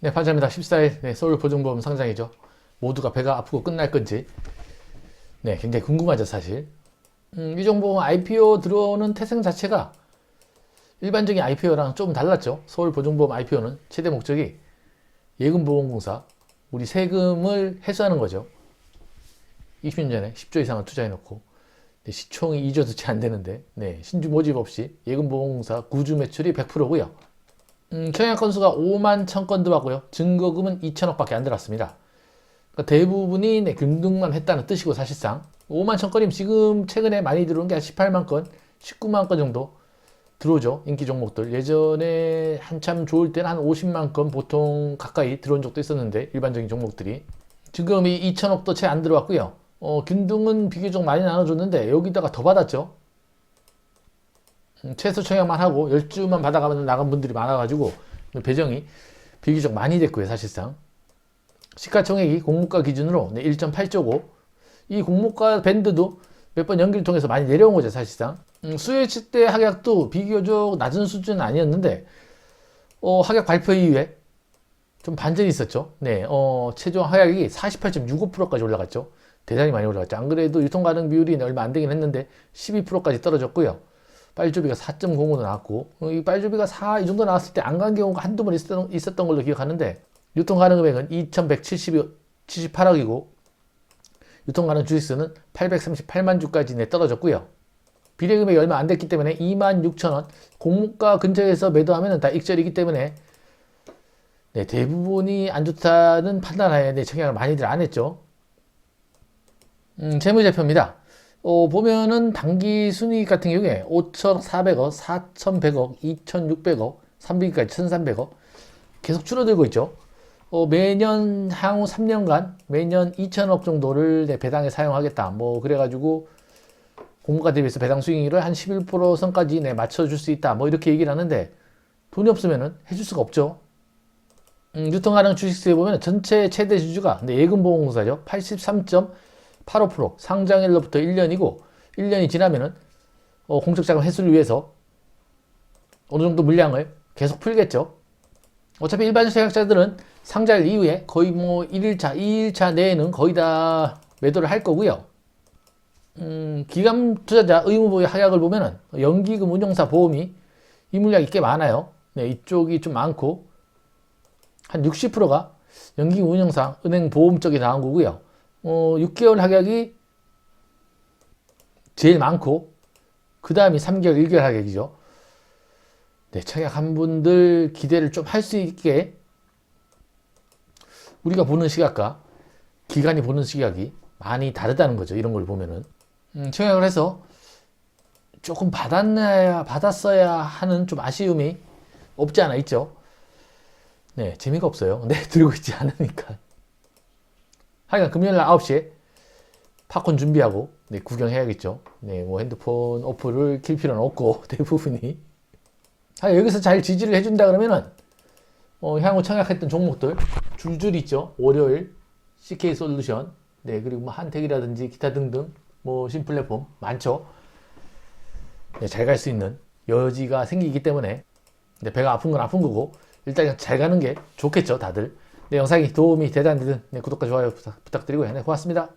네, 반갑습니다. 14일 네, 서울 보증보험 상장이죠. 모두가 배가 아프고 끝날 건지 네, 굉장히 궁금하죠, 사실. 음, 유정보험 IPO 들어오는 태생 자체가 일반적인 IPO랑 좀 달랐죠. 서울 보증보험 IPO는 최대 목적이 예금보험공사 우리 세금을 회수하는 거죠. 20년 전에 10조 이상을 투자해놓고 네, 시총이 2조도 채 안 되는데 네, 신주 모집 없이 예금보험공사 구주 매출이 100%고요. 음, 청약 건수가 5만 1000건 들어왔고요. 증거금은 2천억밖에 안 들어왔습니다. 그러니까 대부분이 네, 금등만 했다는 뜻이고 사실상 5만 1000건이면 지금 최근에 많이 들어온 게 한 18만 건, 19만 건 정도 들어오죠. 인기 종목들. 예전에 한참 좋을 때는 한 50만 건 보통 가까이 들어온 적도 있었는데 일반적인 종목들이 증거금이 2천억도 채 안 들어왔고요. 어, 균등은 비교적 많이 나눠줬는데 여기다가 더 받았죠. 음, 최소 청약만 하고 10주만 받아가면 나간 분들이 많아가지고 배정이 비교적 많이 됐고요 사실상. 시가총액이 공모가 기준으로 1.8조고 이 공모가 밴드도 몇 번 연기를 통해서 많이 내려온 거죠 사실상. 음, 수요일 때 하락도 비교적 낮은 수준은 아니었는데 어, 하락 발표 이후에 좀 반전이 있었죠. 네, 어, 최종 하락이 48.65%까지 올라갔죠. 대단히 많이 올라갔죠. 안 그래도 유통 가능 비율이 얼마 안 되긴 했는데 12%까지 떨어졌고요 빨주비가 4.05도 나왔고 어, 이 빨주비가 4 이 정도 나왔을 때 안 간 경우가 한두 번 있었던, 있었던 걸로 기억하는데 유통 가능 금액은 2,178억이고 유통 가능 주식수는 838만 주까지 내 떨어졌고요. 비례 금액이 얼마 안 됐기 때문에 2만 6천 원 공모가 근처에서 매도하면 다 익절이기 때문에 네, 대부분이 안 좋다는 판단하에 네, 청약을 많이들 안 했죠. 음, 재무제표입니다. 어, 보면은 단기 순이익 같은 경우에 5,400억, 4,100억, 2,600억, 3분기까지 1,300억 계속 줄어들고 있죠. 어, 매년 향후 3년간 매년 2,000억 정도를 내 배당에 사용하겠다. 뭐 그래가지고 공모가 대비해서 배당 수익률을 한 11% 선까지 내 맞춰줄 수 있다. 뭐 이렇게 얘기를 하는데 돈이 없으면은 해줄 수가 없죠. 음, 유통가능 주식수에 보면 전체 최대 주주가 네, 예금보험공사죠. 83.85% 상장일로부터 1년이고 1년이 지나면은 어, 공적자금 회수를 위해서 어느 정도 물량을 계속 풀겠죠. 어차피 일반 청약자들은 상장일 이후에 거의 뭐 1일차, 2일차 내에는 거의 다 매도를 할 거고요. 음, 기간 투자자 의무보유 하약을 보면은 연기금 운용사 보험이 이 물량이 꽤 많아요. 네, 이쪽이 좀 많고 한 60%가 연기금 운용사 은행 보험 쪽에 나온 거고요. 어, 6개월 하약이 제일 많고 그 다음이 3개월, 1개월 하약이죠. 네, 청약한 분들 기대를 좀 할 수 있게 우리가 보는 시각과 기관이 보는 시각이 많이 다르다는 거죠. 이런 걸 보면은 음, 청약을 해서 조금 받았나야 받았어야 하는 좀 아쉬움이 없지 않아 있죠. 네, 재미가 없어요. 네, 들고 있지 않으니까. 하여간 금요일 날 9시에 팝콘 준비하고 네, 구경해야겠죠. 네, 뭐 핸드폰 어플을 킬 필요는 없고 대부분이 아, 여기서 잘 지지를 해준다 그러면은 어, 향후 청약했던 종목들 줄줄 있죠. 월요일 CK 솔루션 네 그리고 뭐 한택이라든지 기타 등등 뭐 신플랫폼 많죠. 네, 잘갈 수 있는 여지가 생기기 때문에 네, 배가 아픈 건 아픈 거고 일단 잘 가는 게 좋겠죠 다들. 네, 영상이 도움이 되다는 듯 네, 구독과 좋아요 부탁, 부탁드리고요. 네, 고맙습니다.